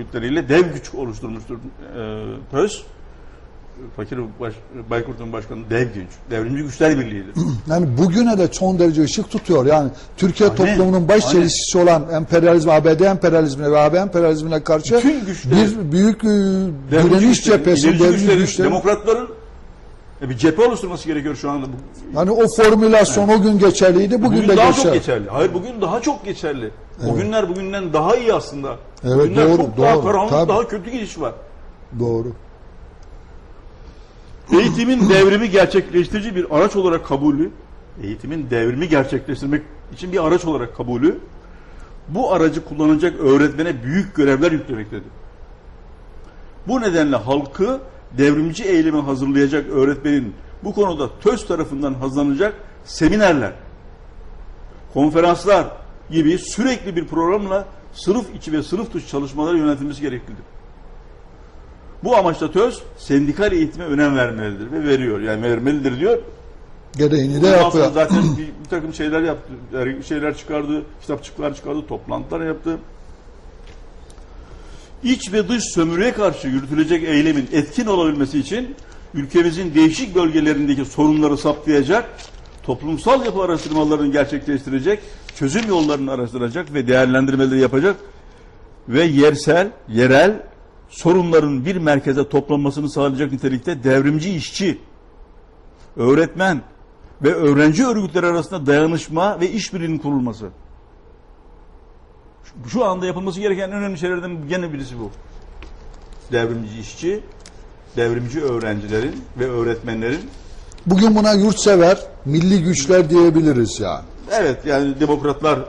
örgütleriyle dev güç oluşturmuştur e, TÖS. Fakir baş, Baykurt'un başkanı dev güç, devrimci güçler birliğidir. Yani bugüne de son derece ışık tutuyor. Yani Türkiye Aynen, toplumunun baş çelişkisi olan emperyalizm, ABD emperyalizmine ve AB emperyalizmine karşı Bütün güçleri, bir büyük e, devrimci direniş cephesi, devrimci güçlerin, güçlerin. demokratların e, bir cephe oluşturması gerekiyor şu anda. Yani o formülasyon o gün geçerliydi, bugün, Bugün de daha çok geçerli. Hayır bugün daha çok geçerli. O günler bugünden daha iyi aslında. Evet, Bugünler doğru, çok daha doğru, karanlık, tabii. daha kötü gidiş var. Doğru. Eğitimin devrimi gerçekleştirici bir araç olarak kabulü, eğitimin devrimi gerçekleştirmek için bir araç olarak kabulü, bu aracı kullanacak öğretmene büyük görevler yüklemektedir. Bu nedenle halkı devrimci eğilime hazırlayacak öğretmenin bu konuda TÖS tarafından hazırlanacak seminerler, konferanslar gibi sürekli bir programla sınıf içi ve sınıf dışı çalışmalara yöneltilmesi gereklidir. Bu amaçla TÖS sendikal eğitime önem vermelidir ve veriyor. Yani vermelidir diyor. Gereğini de yapıyor. zaten bir, bir takım şeyler yaptı. er- Şeyler çıkardı, kitapçıklar çıkardı, toplantılar yaptı. İç ve dış sömürüye karşı yürütülecek eylemin etkin olabilmesi için ülkemizin değişik bölgelerindeki sorunları saptayacak, toplumsal yapı araştırmalarını gerçekleştirecek, çözüm yollarını araştıracak ve değerlendirmeleri yapacak ve yersel, yerel sorunların bir merkeze toplanmasını sağlayacak nitelikte devrimci işçi, öğretmen ve öğrenci örgütleri arasında dayanışma ve işbirliğinin kurulması. Şu- anda yapılması gereken en önemli şeylerden gene birisi bu. Devrimci işçi, devrimci öğrencilerin ve öğretmenlerin Bugün buna yurtsever, milli güçler diyebiliriz yani. evet yani demokratlar e,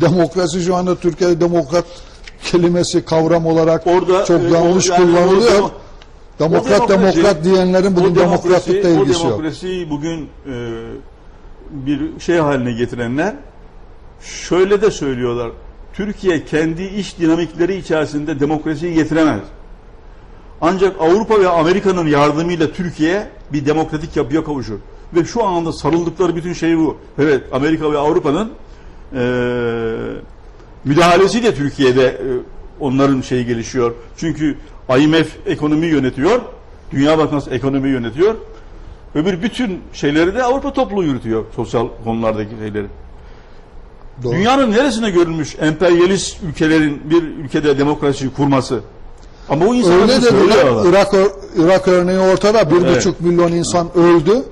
Demokrasi şu anda Türkiye'de demokrat kelimesi kavram olarak orada çok e, yanlış o- yani kullanılıyor. o- Demokrat o demokrat diyenlerin bugün o demokratlıkla ilgisi O yok. demokrasiyi bugün e, bir şey haline getirenler şöyle de söylüyorlar. Türkiye kendi iç dinamikleri içerisinde demokrasiyi getiremez. Ancak Avrupa ve Amerika'nın yardımıyla Türkiye bir demokratik yapıya kavuşur. Ve şu anda sarıldıkları bütün şey bu. Evet Amerika ve Avrupa'nın e, müdahalesiyle Türkiye'de e, onların şeyi gelişiyor. Çünkü IMF ekonomi yönetiyor. Dünya Bankası ekonomi yönetiyor. Öbür bütün şeyleri de Avrupa topluluğu yürütüyor. Sosyal konulardaki şeyleri. Doğru. Dünyanın neresine görülmüş emperyalist ülkelerin bir ülkede demokrasiyi kurması? Ama o insanlar Öyle de. Irak, Irak örneği ortada. Bir Evet. buçuk milyon insan öldü.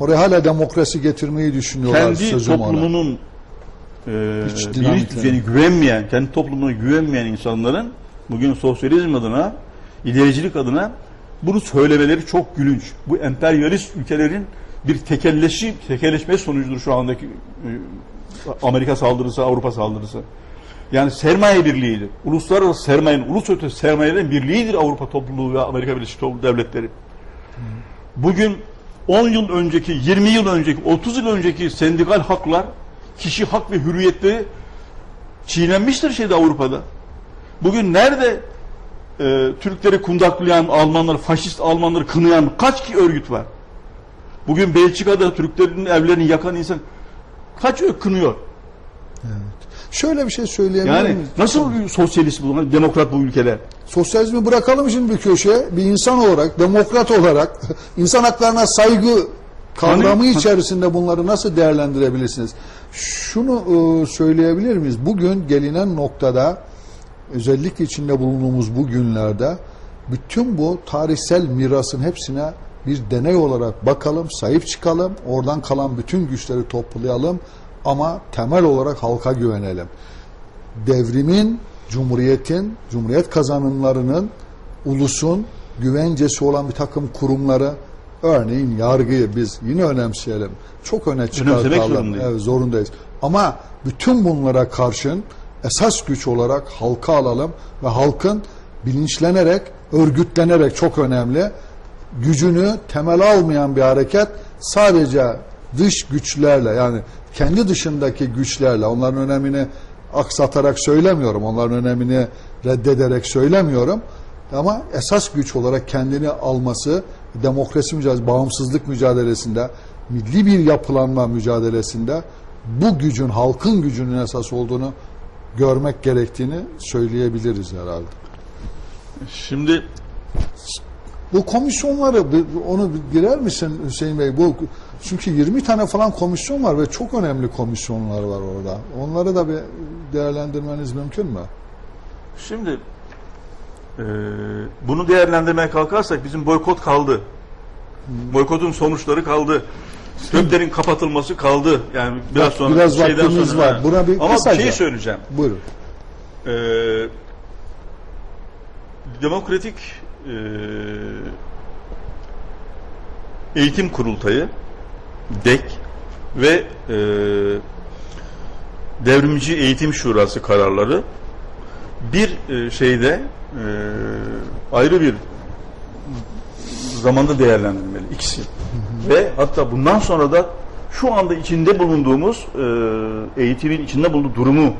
Oraya hala demokrasi getirmeyi düşünüyorlar kendi sözüm ona. toplumunun e, bilinç düzeni güvenmeyen, kendi toplumuna güvenmeyen insanların bugün sosyalizm adına, ilericilik adına bunu söylemeleri çok gülünç. Bu emperyalist ülkelerin bir tekelleşi, tekelleşme sonucudur şu andaki e, Amerika saldırısı, Avrupa saldırısı. Yani sermaye birliğidir. Uluslararası sermayenin, ulus ötesi sermayelerin birliğidir Avrupa topluluğu ve Amerika Birleşik Toplum- Devletleri. Bugün 10 yıl önceki, 20 yıl önceki, 30 yıl önceki sendikal haklar, kişi hak ve hürriyetleri çiğnenmiştir şeyde Avrupa'da. Bugün nerede e, Türkleri kundaklayan Almanlar, faşist Almanları kınayan kaç ki örgüt var? Bugün Belçika'da Türklerin evlerini yakan insan kaç ö- kınıyor? Şöyle bir şey söyleyebilir Yani nasıl bir sosyalist bu, demokrat bu ülkeler? Sosyalizmi bırakalım şimdi bir köşeye. Bir insan olarak, demokrat olarak insan haklarına saygı kavramı Hani- içerisinde bunları nasıl değerlendirebilirsiniz? Şunu e, söyleyebilir miyiz? Bugün gelinen noktada özellikle içinde bulunduğumuz bu günlerde bütün bu tarihsel mirasın hepsine bir deney olarak bakalım, sahip çıkalım, oradan kalan bütün güçleri toplayalım ama temel olarak halka güvenelim devrimin, cumhuriyetin, cumhuriyet kazanımlarının, ulusun güvencesi olan bir takım kurumları, örneğin yargıyı biz yine önemseyelim. Çok öne çıkartalım. Evet, zorundayız. Ama bütün bunlara karşın esas güç olarak halka alalım ve halkın bilinçlenerek, örgütlenerek çok önemli gücünü temel almayan bir hareket sadece dış güçlerle yani kendi dışındaki güçlerle onların önemini aksatarak söylemiyorum. Onların önemini reddederek söylemiyorum. Ama esas güç olarak kendini alması demokrasi mücadelesi, bağımsızlık mücadelesinde, milli bir yapılanma mücadelesinde bu gücün halkın gücünün esas olduğunu görmek gerektiğini söyleyebiliriz herhalde. Şimdi Bu komisyonları onu girer misin Hüseyin Bey? Bu çünkü 20 tane falan komisyon var ve çok önemli komisyonlar var orada. Onları da bir değerlendirmeniz mümkün mü? Şimdi eee, bunu değerlendirmeye kalkarsak bizim boykot kaldı. Boykotun sonuçları kaldı. Stöplerin kapatılması kaldı. Yani biraz Bak, sonra biraz şeyden sonra, var. ha. Buna bir Ama bir şey söyleyeceğim. Buyurun. Eee demokratik eee, eğitim kurultayı DEK ve eee, devrimci eğitim şurası kararları bir eee, şeyde eee, ayrı bir zamanda değerlendirilmeli ikisi. Ve hatta bundan sonra da şu anda içinde bulunduğumuz eee, eğitimin içinde bulunduğu durumu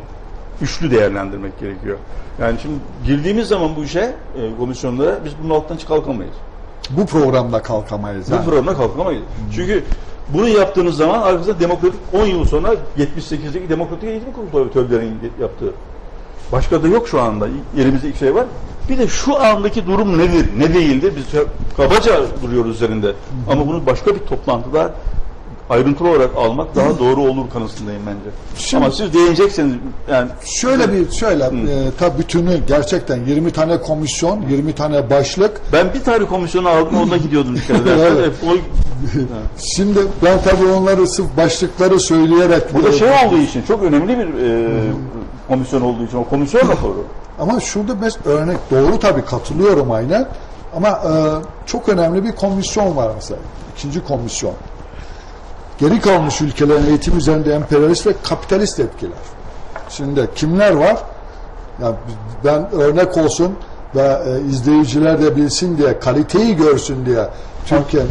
üçlü değerlendirmek gerekiyor. Yani şimdi girdiğimiz zaman bu işe e, komisyonlara biz bunun altından çık kalkamayız. Bu programda kalkamayız. Bu yani. programda kalkamayız. Çünkü bunu yaptığınız zaman arkasında demokratik 10 yıl sonra 78'deki demokratik eğitim kurulu TÖB'lerin yaptığı. Başka da yok şu anda. Elimizde iki şey var. Bir de şu andaki durum nedir, ne değildir? Biz kabaca duruyoruz üzerinde. Ama bunu başka bir toplantıda ayrıntılı olarak almak daha doğru olur kanısındayım bence. Şimdi- Ama siz değinecekseniz yani Şöyle bir şöyle e, tabii bütünü gerçekten 20 tane komisyon, 20 tane başlık. Ben bir tane komisyonu aldım onda gidiyordum edersen. Evet. O, Şimdi ben tabii onları sırf başlıkları söyleyerek bu da şey olduğu için çok önemli bir e, komisyon olduğu için o komisyon raporu. Ama şurada biz örnek doğru tabii katılıyorum aynen. Ama e, çok önemli bir komisyon var mesela. İkinci komisyon. Geri kalmış ülkelerin eğitim üzerinde emperyalist ve kapitalist etkiler. Şimdi kimler var? Ya ben örnek olsun ve e, izleyiciler de bilsin diye, kaliteyi görsün diye Türkiye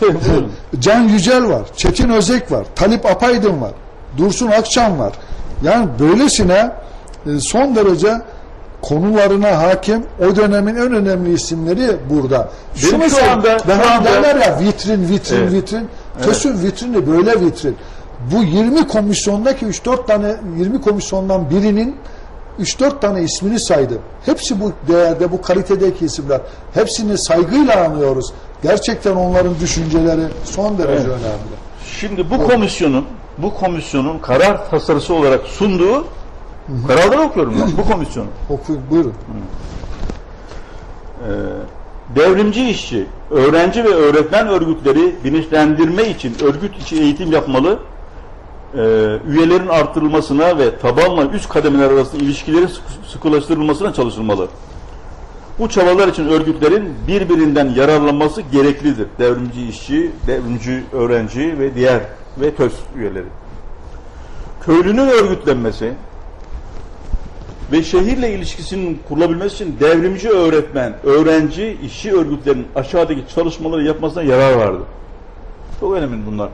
Buyurun. Can Yücel var, Çetin Özek var, Talip Apaydın var, Dursun Akçam var. Yani böylesine e, son derece konularına hakim o dönemin en önemli isimleri burada. Şu söyle- anda- ben şu anda- derler ya vitrin vitrin Evet. vitrin. Kesin vitrini böyle vitrin. Bu 20 komisyondaki 3-4 tane 20 komisyondan birinin 3-4 tane ismini saydım. Hepsi bu değerde, bu kalitedeki isimler. Hepsini saygıyla anıyoruz. Gerçekten onların düşünceleri son derece Evet. önemli. Şimdi bu komisyonun bu komisyonun karar tasarısı olarak sunduğu kararları okuyorum ben bu komisyonun. Oku, buyurun. Ee, devrimci işçi, öğrenci ve öğretmen örgütleri bilinçlendirme için örgüt içi eğitim yapmalı, ee, üyelerin artırılmasına ve tabanla üst kademeler arasında ilişkilerin sıkı- sıkılaştırılmasına çalışılmalı. Bu çabalar için örgütlerin birbirinden yararlanması gereklidir. Devrimci işçi, devrimci öğrenci ve diğer ve TÖS üyeleri. Köylünün örgütlenmesi, ve şehirle ilişkisinin kurulabilmesi için devrimci öğretmen, öğrenci, işçi örgütlerinin aşağıdaki çalışmaları yapmasına yarar vardır. Çok önemli bunlar.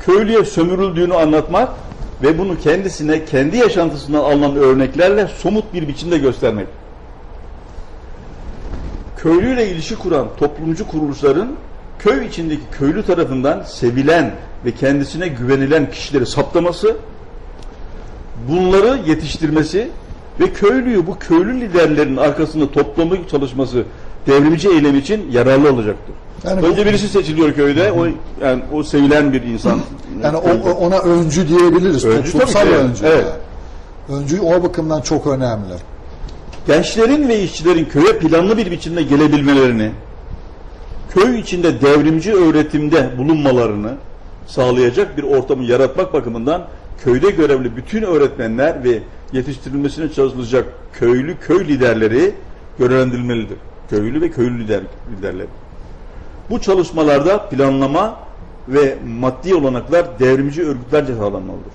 Köylüye sömürüldüğünü anlatmak ve bunu kendisine, kendi yaşantısından alınan örneklerle somut bir biçimde göstermek. Köylüyle ilişki kuran toplumcu kuruluşların köy içindeki köylü tarafından sevilen ve kendisine güvenilen kişileri saptaması bunları yetiştirmesi ve köylüyü bu köylü liderlerin arkasında toplama çalışması devrimci eylem için yararlı olacaktır. Yani bu- Önce birisi seçiliyor köyde, o yani o sevilen bir insan. Yani o, o- ona öncü diyebiliriz. Öncü Toplumsal tabii ki, öncü. evet. yani. Öncü o bakımdan çok önemli. gençlerin ve işçilerin köye planlı bir biçimde gelebilmelerini, köy içinde devrimci öğretimde bulunmalarını sağlayacak bir ortamı yaratmak bakımından köyde görevli bütün öğretmenler ve yetiştirilmesine çalışılacak köylü köy liderleri görevlendirilmelidir. Köylü ve köylü lider, liderleri. Bu çalışmalarda planlama ve maddi olanaklar devrimci örgütlerce sağlanmalıdır.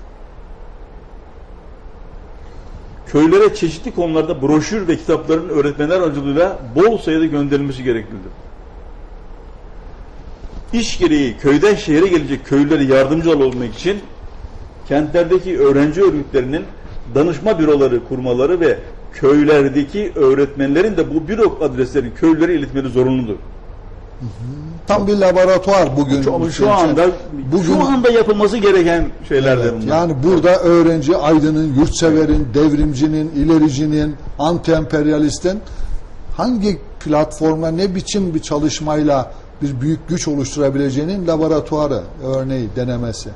köylere çeşitli konularda broşür ve kitapların öğretmenler aracılığıyla bol sayıda gönderilmesi gereklidir. İş gereği köyden şehre gelecek köylülere yardımcı olabilmek için kentlerdeki öğrenci örgütlerinin danışma büroları kurmaları ve köylerdeki öğretmenlerin de bu büro adreslerini köylülere iletmeleri zorunludur. Tam bir laboratuvar bugün. Şu, şu anda Bugün- şu anda yapılması gereken şeyler de Evet, bunlar. yani burada öğrenci, aydının, yurtseverin, devrimcinin, ilericinin, anti-emperyalistin hangi platformla ne biçim bir çalışmayla bir büyük güç oluşturabileceğinin laboratuvarı, örneği, denemesi.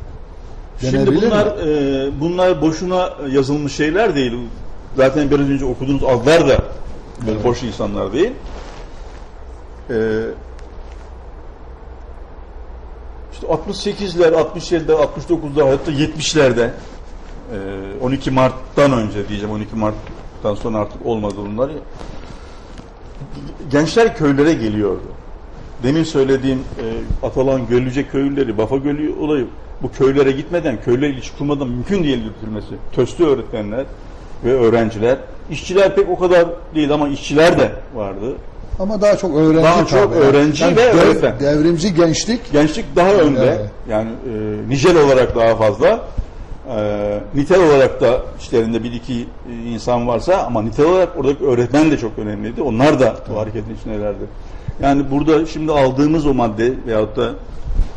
Şimdi Denebilir bunlar mi? e, bunlar boşuna yazılmış şeyler değil. Zaten biraz önce okuduğunuz adlar da böyle boş insanlar değil. E, işte 68'ler, 67'ler, 69'lar hatta 70'lerde e, 12 Mart'tan önce diyeceğim 12 Mart'tan sonra artık olmadı bunlar. Gençler köylere geliyordu. Demin söylediğim e, Atalan Göllüce köylüleri, Bafa Gölü olayı bu köylere gitmeden, köylere ilişki kurmadan mümkün değil götürülmesi. Töslü öğretmenler ve öğrenciler. İşçiler pek o kadar değil ama işçiler de vardı. Ama daha çok öğrenci Daha çok tabii. öğrenci ve dev- öğretmen. Devrimci gençlik Gençlik daha önde. Evet. Yani e, nicel olarak daha fazla. E, nitel olarak da işlerinde bir iki e, insan varsa ama nitel olarak oradaki öğretmen de çok önemliydi. Onlar da bu hareketin içindelerdi. Yani burada şimdi aldığımız o madde veyahut da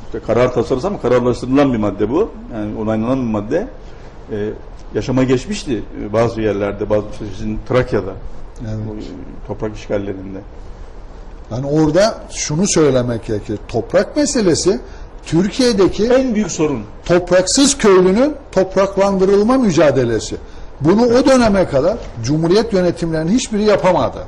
işte karar tasarısı ama kararlaştırılan bir madde bu. Yani onaylanan bir madde. E, yaşama geçmişti e, bazı yerlerde, bazı sizin Trakya'da, Evet. e, toprak işgallerinde. Yani orada şunu söylemek gerekir. Toprak meselesi Türkiye'deki En büyük sorun topraksız köylünün topraklandırılma mücadelesi. Bunu o döneme kadar Cumhuriyet yönetimlerinin hiçbiri yapamadı.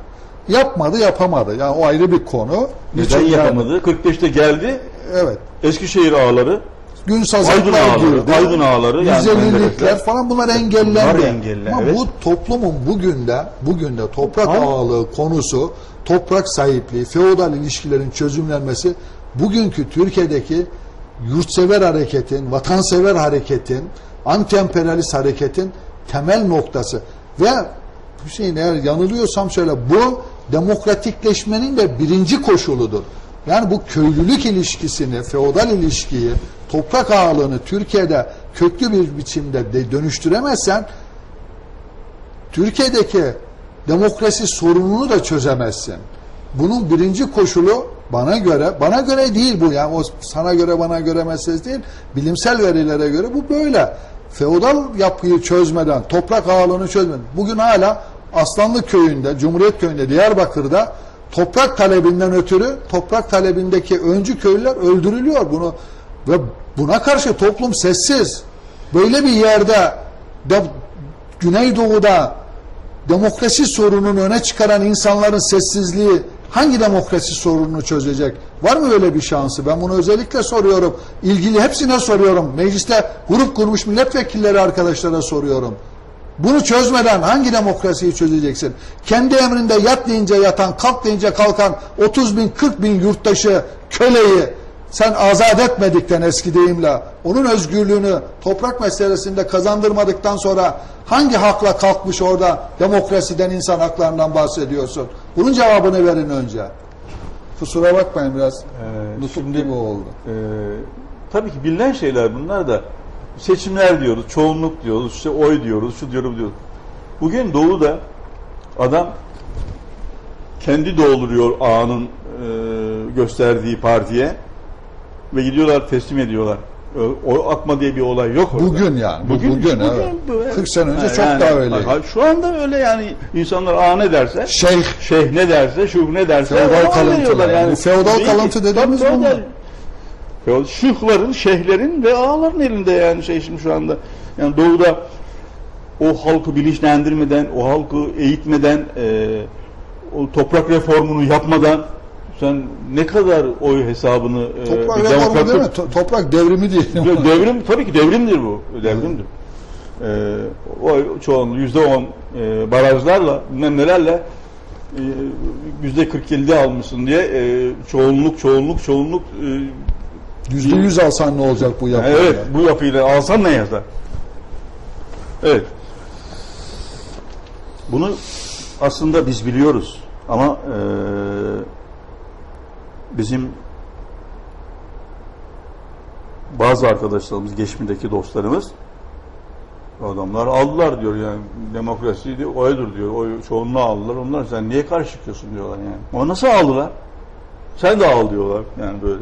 Yapmadı, yapamadı. Yani o ayrı bir konu. neden Niçin yapamadı? 45'te geldi, Evet. Eskişehir ağları, Gün Aydın sazaklar ağları, girdi. Aydın ağları, yani 150'likler Menderesler. falan bunlar engellendi. Bunlar engelli, Ama evet. bu toplumun bugün de bugün de toprak Aynen. ağalığı konusu, toprak sahipliği, feodal ilişkilerin çözümlenmesi bugünkü Türkiye'deki yurtsever hareketin, vatansever hareketin, anti-emperyalist hareketin temel noktası. Ve Hüseyin eğer yanılıyorsam söyle bu demokratikleşmenin de birinci koşuludur. Yani bu köylülük ilişkisini, feodal ilişkiyi, toprak ağalığını Türkiye'de köklü bir biçimde de dönüştüremezsen Türkiye'deki demokrasi sorununu da çözemezsin. Bunun birinci koşulu bana göre, bana göre değil bu yani o sana göre bana göre meselesi değil, bilimsel verilere göre bu böyle. Feodal yapıyı çözmeden, toprak ağalığını çözmeden, bugün hala Aslanlı köyünde, Cumhuriyet köyünde, Diyarbakır'da toprak talebinden ötürü toprak talebindeki öncü köylüler öldürülüyor bunu ve buna karşı toplum sessiz. Böyle bir yerde de, Güneydoğu'da demokrasi sorununu öne çıkaran insanların sessizliği hangi demokrasi sorununu çözecek? Var mı öyle bir şansı? Ben bunu özellikle soruyorum. İlgili hepsine soruyorum. Mecliste grup kurmuş milletvekilleri arkadaşlara soruyorum. Bunu çözmeden hangi demokrasiyi çözeceksin? Kendi emrinde yat deyince yatan, kalk deyince kalkan 30 bin, 40 bin yurttaşı, köleyi sen azat etmedikten eski deyimle onun özgürlüğünü toprak meselesinde kazandırmadıktan sonra hangi hakla kalkmış orada demokrasiden insan haklarından bahsediyorsun? Bunun cevabını verin önce. Kusura bakmayın biraz Ee, nutuk şimdi- gibi oldu. Ee, tabii ki bilinen şeyler bunlar da seçimler diyoruz, çoğunluk diyoruz, işte oy diyoruz, şu diyorum diyoruz. Bugün Doğu'da adam kendi dolduruyor ağanın e, gösterdiği partiye ve gidiyorlar teslim ediyorlar. Ö- Oy atma diye bir olay yok orada. Bugün yani. bu- Bugün, evet. bu- 40 sene önce Ha, çok daha öyleydi. ha, Şu anda öyle yani insanlar ağa ne derse Şeyh şeyh ne derse, şu ne derse Feodal kalıntılar. veriyorlar Bu feodal kalıntı dediğimiz bunlar. Feodal. Feodal. Şıhların, şeyhlerin ve ağaların elinde yani şey şimdi şu anda. Yani doğuda o halkı bilinçlendirmeden, o halkı eğitmeden, e, o toprak reformunu yapmadan sen ne kadar oy hesabını e, toprak bir reformu değil mi? To- Toprak devrimi diyelim. De- devrim tabii ki devrimdir bu. Devrimdir. Ee, o çoğunluğu yüzde on e, barajlarla bilmem nelerle e, yüzde 47 almışsın diye e, çoğunluk çoğunluk çoğunluk e, Yüzde yüz alsan ne olacak bu yapıyla? evet bu yapıyla alsan ne yazar? Evet. Bunu aslında biz biliyoruz ama e, bizim bazı arkadaşlarımız, geçmişteki dostlarımız adamlar aldılar diyor yani demokrasi de oydur diyor. Oy çoğunluğu aldılar. Onlar sen niye karşı çıkıyorsun diyorlar yani. Ama nasıl aldılar? Sen de al diyorlar yani böyle.